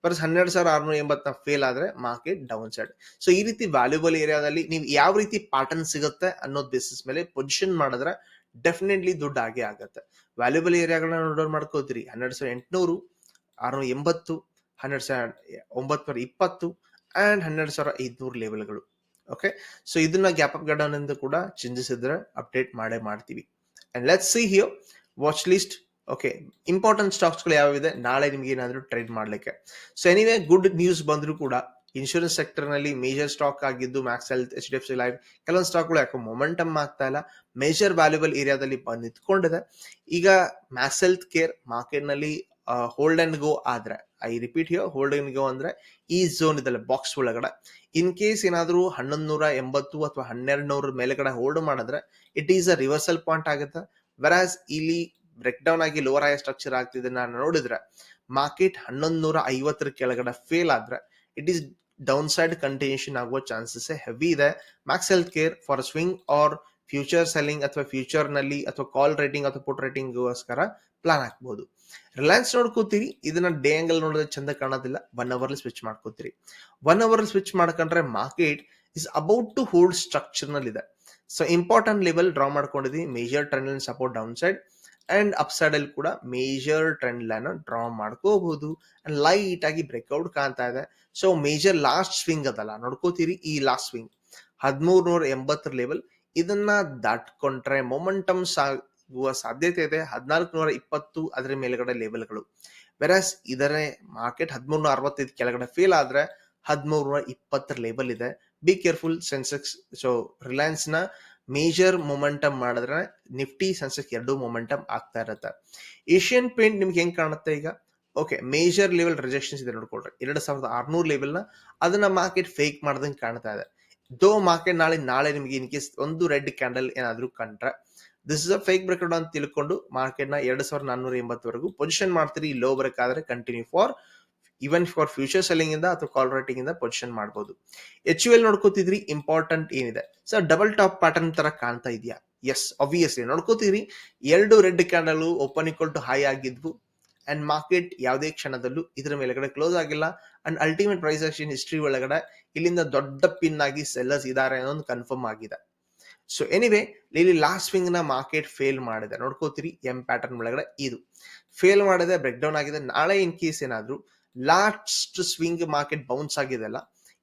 ಬರಸ್ ಹನ್ನೆರಡು ಸಾವಿರ ಆರುನೂರ ಎಂಬತ್ತನ ಫೇಲ್ ಆದ್ರೆ ಮಾರ್ಕೆಟ್ ಡೌನ್ ಸೈಡ್ ಸೊ ಈ ರೀತಿ ವ್ಯಾಲ್ಯೂಬಲ್ ಏರಿಯಾದಲ್ಲಿ ನೀವು ಯಾವ ರೀತಿ ಪ್ಯಾಟರ್ನ್ ಸಿಗುತ್ತೆ ಅನ್ನೋದ್ ಬೇಸಿಸ್ ಮೇಲೆ ಪೊಸಿಷನ್ ಮಾಡಿದ್ರೆ ಡೆಫಿನೆಟ್ಲಿ ದುಡ್ಡು ಆಗಿ ಆಗುತ್ತೆ. ವ್ಯಾಲ್ಯೂಬಲ್ ಏರಿಯಾಗಳನ್ನ ನೋಡೋರ್ ಮಾಡ್ಕೋತೀರಿ. ಹನ್ನೆರಡು ಸಾವಿರ ಎಂಟುನೂರು, ಆರುನೂರ ಎಂಬತ್ತು, ಹನ್ನೆರಡು ಸಾವಿರ ಒಂಬತ್ತು ಇಪ್ಪತ್ತು ಅಂಡ್ ಹನ್ನೆರಡು ಸಾವಿರ ಐದುನೂರು ಲೆವೆಲ್ಗಳು ಓಕೆ ಸೊ ಇದನ್ನ ಗ್ಯಾಪ್ ಅಪ್ ಗಡನ್ ಎಂದು ಕೂಡ ಚೇಂಜಸ್ ಇದ್ರೆ ಅಪ್ಡೇಟ್ ಮಾಡೇ ಮಾಡ್ತೀವಿ. And let's see here watch list okay important ಸ್ಟಾಕ್ಸ್ಗಳು ಯಾವಿದೆ ನಾಳೆ ನಿಮ್ಗೆ ಏನಾದರೂ ಟ್ರೇಡ್ ಮಾಡ್ಲಿಕ್ಕೆ. ಸೊ ಎನಿವೇ ಗುಡ್ ನ್ಯೂಸ್ ಬಂದ್ರು ಕೂಡ ಇನ್ಶೂರೆನ್ಸ್ ಸೆಕ್ಟರ್ನಲ್ಲಿ ಮೇಜರ್ ಸ್ಟಾಕ್ ಆಗಿದ್ದು Max Health H D F C Life ಕೆಲವೊಂದು ಸ್ಟಾಕ್ಗಳು ಯಾಕೋ ಮೊಮೆಂಟಮ್ ಆಗ್ತಾ ಇಲ್ಲ. ಮೇಜರ್ ವ್ಯಾಲ್ಯೂಬಲ್ ಏರಿಯಾದಲ್ಲಿ ಬಂದು ನಿಂತ್ಕೊಂಡಿದೆ. ಈಗ ಮ್ಯಾಕ್ಸ್ ಹೆಲ್ತ್ ಕೇರ್ ಮಾರ್ಕೆಟ್ನಲ್ಲಿ ಹೋಲ್ಡ್ ಅಂಡ್ ಗೋ ಆದ್ರೆ I repeat here hold and go ಅಂದ್ರೆ ಈ ಝೋನ್ ಇದೆಲ್ಲ ಬಾಕ್ಸ್ ಒಳಗಡೆ. ಇನ್ ಕೇಸ್ ಏನಾದರೂ ಹನ್ನೊಂದು ನೂರ ಎಂಬತ್ತು ಅಥವಾ ಹನ್ನೆರಡು ನೂರ ಮೇಲೆಗಡೆ ಹೋಲ್ಡ್ ಮಾಡಿದ್ರೆ it is a reversal point ಆಗುತ್ತೆ. ವೆರಾಸ್ ಇಲ್ಲಿ ಬ್ರೇಕ್ ಡೌನ್ ಆಗಿ ಲೋವರ್ ಆಯ ಸ್ಟ್ರಕ್ಚರ್ ಆಗ್ತಿದೆ ನಾನು ನೋಡಿದ್ರೆ ಮಾರ್ಕೆಟ್ ಹನ್ನೊಂದು ನೂರ ಐವತ್ತರ ಕೆಳಗಡೆ ಫೇಲ್ ಆದ್ರೆ it is down side continuation ಆಗುವ ಚಾನ್ಸಸ್ ಹೆವಿ ಇದೆ. Max Healthcare for swing or future selling ಅಥವಾ ಫ್ಯೂಚರ್ನಲ್ಲಿ ಅಥವಾ ಕಾಲ್ ರೇಟಿಂಗ್ ಅಥವಾ ಪುಟ್ ರೇಟಿಂಗ್ಗೋಸ್ಕರ ಪ್ಲಾನ್ ಹಾಕ್ಬೋದು. ರಿಲಯನ್ಸ್ ನೋಡ್ಕೋತೀರಿ, ಇದನ್ನ ಡೇ ಆಂಗಲ್ ನೋಡಿದ್ರೆ ಚಂದ ಕಾಣೋದಿಲ್ಲ ಒನ್ ಅವರ್ ಸ್ವಿಚ್ ಮಾಡ್ಕೋತೀರಿ. ಒನ್ ಅವರ್ ಸ್ವಿಚ್ ಮಾಡ್ಕೊಂಡ್ರೆ market is about to hold ಸ್ಟ್ರಕ್ಚರ್ನಲ್ಲಿ ಇದೆ so important level draw ಮಾಡ್ಕೊಂಡಿದೀನಿ major trend line support down side and up side ಅಲ್ಲಿ ಕೂಡ ಮೇಜರ್ ಟ್ರೆಂಡ್ ಲೈನ್ ಡ್ರಾ ಮಾಡ್ಕೋಬಹುದು. ಅಂಡ್ ಲೈಟ್ ಆಗಿ ಬ್ರೇಕ್ಔಟ್ ಕಾಣ್ತಾ ಇದೆ. So major last swing ಅದಲ್ಲ, ನೋಡ್ಕೋತೀರಿ ಈ ಲಾಸ್ಟ್ ಸ್ವಿಂಗ್ ಹದಿಮೂರು ನೂರ ಎಂಬತ್ತರ ಲೆವೆಲ್ ಇದನ್ನ ದಾಟ್ಕೊಂಡ್ರೆ ಮೊಮೆಂಟಮ್ ಸಾಗುವ ಸಾಧ್ಯತೆ ಇದೆ. ಹದಿನಾಲ್ಕು ನೂರ ಇಪ್ಪತ್ತು ಅದರ ಮೇಲ್ಗಡೆ ಲೆವೆಲ್ಗಳು ವೆರಾಸ್ ಇದರ ಮಾರ್ಕೆಟ್ ಹದಿಮೂರು ನೂರ ಅರವತ್ತೈದು ಕೆಳಗಡೆ ಫೇಲ್ ಆದ್ರೆ ಹದಿಮೂರು ನೂರ ಇಪ್ಪತ್ತರ ಲೆವೆಲ್ ಇದೆ. ಬಿ ಕೇರ್ಫುಲ್ ಸೆನ್ಸೆಕ್ಸ್ ಸೊ ರಿಲಯನ್ಸ್ನ ಮೇಜರ್ ಮೊಮೆಂಟಮ್ ಮಾಡಿದ್ರೆ ನಿಫ್ಟಿ ಸೆನ್ಸೆಕ್ಸ್ ಎರಡು ಮೊಮೆಂಟಮ್ ಆಗ್ತಾ ಇರುತ್ತೆ. ಏಷ್ಯನ್ ಪೇಂಟ್ ನಿಮ್ಗೆ ಹೆಂಗ್ ಕಾಣುತ್ತೆ ಈಗ? ಓಕೆ ಮೇಜರ್ ಲೆವೆಲ್ ರಿಜೆಕ್ಷನ್ಸ್ ಇದೆ ನೋಡ್ಕೊಳ್ರಿ. ಎರಡು ಸಾವಿರದ ಆರ್ನೂರು ಲೆವೆಲ್ನ ಅದನ್ನ ಮಾರ್ಕೆಟ್ ಫೇಕ್ ಮಾಡ್ದಂಗೆ ಕಾಣ್ತಾ ಇದೆ. ದೋ ಮಾರ್ಕೆಟ್ ನಾಳೆ ನಾಳೆ ನಿಮ್ಗೆ ಇನ್ ಕೇಸ್ ಒಂದು ರೆಡ್ ಕ್ಯಾಂಡಲ್ ಏನಾದ್ರು ಕಂಡ್ರೆ this is a fake breakout ಅಂತ ತಿಳ್ಕೊಂಡು ಮಾರ್ಕೆಟ್ನ ಎರಡ್ ಸಾವಿರದ ನಾನ್ನೂರ ಎಂಬತ್ತವರೆಗೂ ಪೊಸಿಷನ್ ಮಾಡ್ತೀರಿ ಲೋ ಆದ್ರೆ continue for even for future selling ಇಂದ ಅಥವಾ ಕಾಲ್ ರೈಟಿಂಗ್ ಇಂದ ಪೊಸಿಷನ್ ಮಾಡಬಹುದು ಎಚ್ ಯು ಎಲ್ ನೋಡ್ಕೋತಿದ್ರಿ ಇಂಪಾರ್ಟೆಂಟ್ ಏನಿದೆ. ಸರ್ ಡಬಲ್ ಟಾಪ್ ಪ್ಯಾಟರ್ನ್ ತರ ಕಾಣ್ತಾ ಇದೆಯಾ? ಎಸ್ ಅಬ್ವಿಯಸ್ಲಿ ನೋಡ್ಕೋತೀರಿ ಎರಡು red candle open equal to high ಆಗಿದ್ವು. ಅಂಡ್ ಮಾರ್ಕೆಟ್ ಯಾವುದೇ ಕ್ಷಣದಲ್ಲೂ ಇದರ ಮೇಲ್ಗಡೆ ಕ್ಲೋಸ್ ಆಗಿಲ್ಲ. And ultimate price action history ಒಳಗಡೆ ಇಲ್ಲಿಂದ ದೊಡ್ಡ ಪಿನ್ ಆಗಿ ಸೆಲ್ಲರ್ಸ್ ಇದಾರೆ ಅನ್ನೋದು ಕನ್ಫರ್ಮ್ ಆಗಿದೆ. ಸೊ ಎನಿವೆ ಇಲ್ಲಿ ಲಾಸ್ಟ್ ಸ್ವಿಂಗ್ನ ಮಾರ್ಕೆಟ್ ಫೇಲ್ ಮಾಡಿದೆ. ನೋಡ್ಕೋತೀರಿ ಎಂ ಪ್ಯಾಟರ್ನ್ ಒಳಗಡೆ ಇದು. ಫೇಲ್ ಮಾಡಿದೆ ಬ್ರೇಕ್ ಡೌನ್ ಆಗಿದೆ. ನಾಳೆ ಇನ್ ಕೇಸ್ ಏನಾದ್ರು ಲಾಸ್ಟ್ ಸ್ವಿಂಗ್ ಮಾರ್ಕೆಟ್ ಬೌನ್ಸ್ ಆಗಿದೆ ಅಲ್ಲ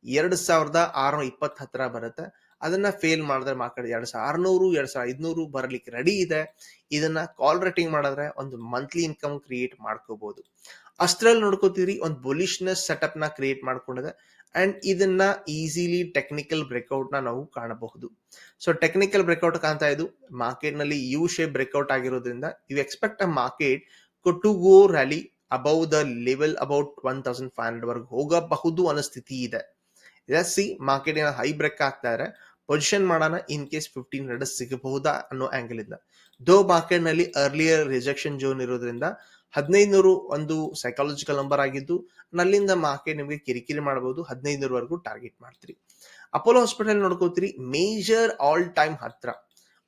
ಎರಡ್ ಸಾವಿರದ ಆರುನೂರ ಇಪ್ಪತ್ತ ಹತ್ರ ಬರುತ್ತೆ. ಅದನ್ನ ಫೇಲ್ ಮಾಡಿದ್ರೆ ಮಾರ್ಕೆಟ್ ಎರಡ್ ಸಾವಿರ ಆರ್ನೂರು, ಎರಡ್ ಸಾವಿರ ಐದ್ನೂರು ಬರಲಿಕ್ಕೆ ರೆಡಿ ಇದೆ. ಇದನ್ನ ಕಾಲ್ ರೇಟಿಂಗ್ ಮಾಡಿದ್ರೆ ಒಂದು ಮಂತ್ಲಿ ಇನ್ಕಮ್ ಕ್ರಿಯೇಟ್ ಮಾಡ್ಕೋಬಹುದು ಅಷ್ಟರಲ್ಲಿ ನೋಡ್ಕೋತೀರಿ ಒಂದು ಬೊಲಿಶ್ನೆಸ್ ಸೆಟಪ್ನ ಕ್ರಿಯೇಟ್ ಮಾಡ್ಕೊಂಡಿದೆ. ಅಂಡ್ ಇದನ್ನ ಈಸಿಲಿ ಟೆಕ್ನಿಕಲ್ ಬ್ರೇಕ್ಔಟ್ನ ನಾವು ಕಾಣಬಹುದು. ಸೊ ಟೆಕ್ನಿಕಲ್ ಬ್ರೇಕ್ಔಟ್ ಕಾಣ್ತಾ ಇದು ಮಾರ್ಕೆಟ್ನಲ್ಲಿ ಯು ಶೇಪ್ ಬ್ರೇಕ್ಔಟ್ ಆಗಿರೋದ್ರಿಂದ you expect a market to go rally above the level about one thousand five hundred ವರೆಗೆ ಹೋಗಬಹುದು ಅನ್ನೋ ಸ್ಥಿತಿ ಇದೆ. ಸಿ ಮಾರ್ಕೆಟ್ ಏನೋ ಹೈ ಬ್ರೇಕ್ ಇದ್ರೆ ಪೊಸಿಷನ್ ಮಾಡೋಣ ಇನ್ ಕೇಸ್ ಫಿಫ್ಟೀನ್ ಹಂಡ್ರೆಡ್ ಸಿಗಬಹುದಾ ಅನ್ನೋ ಆಂಗಲ್ ಇಂದ. ದೋ ಮಾರ್ಕೆಟ್ನಲ್ಲಿ ಅರ್ಲಿಯರ್ ರಿಜೆಕ್ಷನ್ ಜೋನ್ ಇರೋದ್ರಿಂದ ಹದಿನೈದುನೂರು ಒಂದು ಸೈಕಾಲಜಿಕಲ್ ನಂಬರ್ ಆಗಿದ್ದು, ನಲ್ಲಿಂದ ಮಾಕೆ ನಿಮಗೆ ಕಿರಿಕಿರಿ ಮಾಡಬಹುದು ಹದಿನೈದುನೂರವರೆಗೂ ಟಾರ್ಗೆಟ್ ಮಾಡ್ತೀರಿ. ಅಪೋಲೋ ಹಾಸ್ಪಿಟಲ್ ನೋಡ್ಕೋತೀರಿ ಮೇಜರ್ ಆಲ್ ಟೈಮ್ ಹತ್ರ.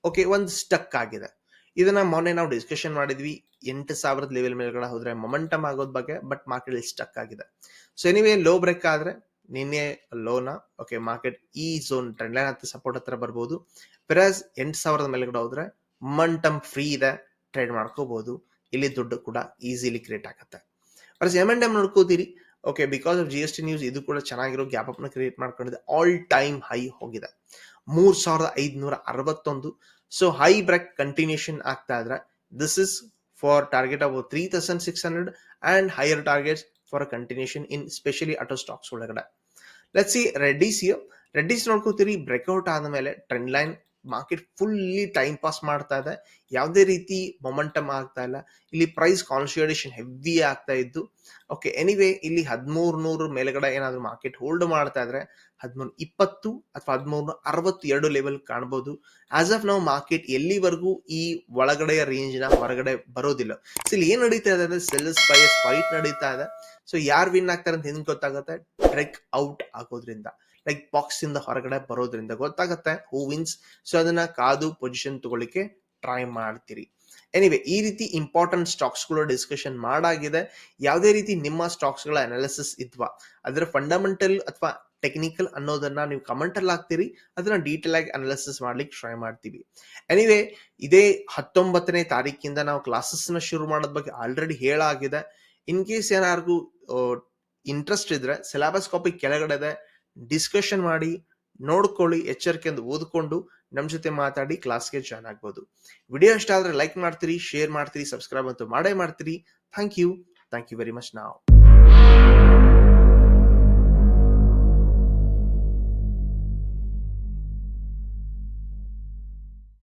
ಓಕೆ ಒಂದು ಸ್ಟಕ್ ಆಗಿದೆ. ಇದನ್ನ ಮೊನ್ನೆ ನಾವು ಡಿಸ್ಕಷನ್ ಮಾಡಿದ್ವಿ, ಎಂಟು ಸಾವಿರದ ಲೆವೆಲ್ ಮೇಲ್ಗಡೆ ಹೋದ್ರೆ ಮೊಮೆಂಟಮ್ ಆಗೋದ್ ಬಗ್ಗೆ ಬಟ್ ಮಾರ್ಕೆಟ್ ಸ್ಟಕ್ ಆಗಿದೆ. ಸೊ ಎನಿವೇ ಲೋ ಬ್ರೇಕ್ ಆದ್ರೆ, ನಿನ್ನೆ ಲೋನ ಓಕೆ ಮಾರ್ಕೆಟ್ ಈ ಝೋನ್ ಟ್ರೆಂಡ್ ಲೈನ್ ಹತ್ತಿರ ಸಪೋರ್ಟ್ ಹತ್ರ ಬರ್ಬೋದು. ಪ್ಲಸ್ ಎಂಟು ಸಾವಿರದ ಮೇಲ್ಗಡೆ ಹೋದ್ರೆ ಮೊಮೆಂಟಮ್ ಫ್ರೀ ಇದೆ ಟ್ರೇಡ್ ಮಾಡ್ಕೋಬಹುದು ಇಲ್ಲಿ ದುಡ್ಡು ಕೂಡ ಈಸಿಲಿ ಕ್ರಿಯೇಟ್ ಆಗುತ್ತೆ. Plus M and M ನೋಡ್ಕೋತೀರಿ okay because of G S T news ಇದು ಕೂಡ ಚೆನ್ನಾಗಿರೋ ಗ್ಯಾಪ್ ಅಪ್ನ ಕ್ರಿಯೇಟ್ ಮಾಡ್ಕೊಂಡಿದೆ. ಆಲ್ ಟೈಮ್ ಹೈ ಹೋಗಿದೆ. ಮೂರ್ ಸಾವಿರದ ಐದ್ನೂರ ಅರವತ್ತೊಂದು. ಸೊ ಹೈ ಬ್ರೇಕ್ ಕಂಟಿನ್ಯೂಷನ್ ಆಗ್ತಾ ಇದ್ರೆ this is for target of three thousand six hundred and higher targets for continuation in specially auto stocks ಒಳಗಡೆ. ಲೆಟ್ ಸಿ ರೆಡ್ಡಿಸ್ ರೆಡ್ಡಿಸ್ ನೋಡ್ಕೋತೀರಿ ಬ್ರೇಕ್ಔಟ್ ಆದಮೇಲೆ trend line market fully time pass ಮಾಡ್ತಾ ಇದೆ. ಯಾವುದೇ ರೀತಿ momentum ಆಗ್ತಾ ಇಲ್ಲ. ಇಲ್ಲಿ ಪ್ರೈಸ್ ಕಾನ್ಸಂಟ್ರೇಷನ್ ಹೆವಿ ಆಗ್ತಾ ಇದ್ದು ಓಕೆ ಎನಿವೇ ಇಲ್ಲಿ ಹದಿಮೂರು ನೂರು ಮೇಲ್ಗಡೆ ಏನಾದರೂ ಮಾರ್ಕೆಟ್ ಹೋಲ್ಡ್ ಮಾಡ್ತಾ ಇದ್ರೆ ಹದಿಮೂರು ಇಪ್ಪತ್ತು ಅಥವಾ ಹದಿಮೂರು ಅರವತ್ತು ಎರಡು ಲೆವೆಲ್ ಕಾಣಬಹುದು ಆಸ್ ಆಫ್ ನಾವು ಮಾರ್ಕೆಟ್ ಎಲ್ಲಿವರೆಗೂ ಈ ಒಳಗಡೆಯ ರೇಂಜ್ನ ಹೊರಗಡೆ ಬರೋದಿಲ್ಲ. ಸೊ ಇಲ್ಲಿ ಏನ್ ನಡೀತಾ ಇದೆ ಅಂದ್ರೆ ಸೆಲ್ಸ್ ಪ್ರೈಸ್ ಫೈಟ್ ನಡೀತಾ ಇದೆ. ಸೊ ಯಾರು ವಿನ್ ಆಗ್ತಾರೆ ಅಂತ ಹೆಂಗೆ ಗೊತ್ತಾಗುತ್ತೆ? ಟ್ರೆಕ್ ಔಟ್ ಆಗೋದ್ರಿಂದ. ಲೈಕ್ ಬಾಕ್ಸ್ ಇಂದ ಹೊರಗಡೆ ಬರೋದ್ರಿಂದ ಗೊತ್ತಾಗುತ್ತೆ ಹೂ ವಿನ್ಸ್ ಸೊ ಅದನ್ನ ಕಾದು ಪೊಸಿಷನ್ ತಗೊಳ್ಳಿಕ್ಕೆ ಟ್ರೈ ಮಾಡ್ತೀರಿ. ಎನಿವೆ ಈ ರೀತಿ ಇಂಪಾರ್ಟೆಂಟ್ ಸ್ಟಾಕ್ಸ್ಗಳು ಡಿಸ್ಕಷನ್ ಮಾಡಾಗಿದೆ. ಯಾವುದೇ ರೀತಿ ನಿಮ್ಮ ಸ್ಟಾಕ್ಸ್ಗಳ ಅನಾಲಿಸಿಸ್ ಇದ್ವಾ, ಅದರ ಫಂಡಮೆಂಟಲ್ ಅಥವಾ ಟೆಕ್ನಿಕಲ್ ಅನ್ನೋದನ್ನ ನೀವು ಕಮೆಂಟ್ ಅಲ್ಲಿ ಹಾಕ್ತೀರಿ, ಅದನ್ನ ಡೀಟೇಲ್ ಆಗಿ ಅನಾಲಿಸಿಸ್ ಮಾಡ್ಲಿಕ್ಕೆ ಟ್ರೈ ಮಾಡ್ತೀವಿ. ಎನಿವೆ ಇದೇ ಹತ್ತೊಂಬತ್ತನೇ ತಾರೀಕಿಂದ ನಾವು ಕ್ಲಾಸಸ್ನ ಶುರು ಮಾಡೋದ್ ಬಗ್ಗೆ ಆಲ್ರೆಡಿ ಹೇಳಾಗಿದೆ. ಇನ್ ಕೇಸ್ ಏನಾರ್ಗೂ ಇಂಟ್ರೆಸ್ಟ್ ಇದ್ರೆ ಸಿಲೆಬಸ್ ಕಾಪಿ ಕೆಳಗಡೆ ಇದೆ. ಡಿಸ್ಕಷನ್ ಮಾಡಿ, ನೋಡ್ಕೊಳ್ಳಿ ಎಚ್ಚರಿಕೆಯಿಂದ ಓದ್ಕೊಂಡು ನಮ್ಮ ಜೊತೆ ಮಾತಾಡಿ ಕ್ಲಾಸ್ಗೆ ಜಾಯ್ನ್ ಆಗ್ಬೋದು. ವಿಡಿಯೋ ಇಷ್ಟ ಆದರೆ ಲೈಕ್ ಮಾಡ್ತೀರಿ ಶೇರ್ ಮಾಡ್ತೀರಿ ಸಬ್ಸ್ಕ್ರೈಬ್ ಅಂತೂ ಮಾಡೇ ಮಾಡ್ತೀರಿ. Thank you thank you very much ನಾವು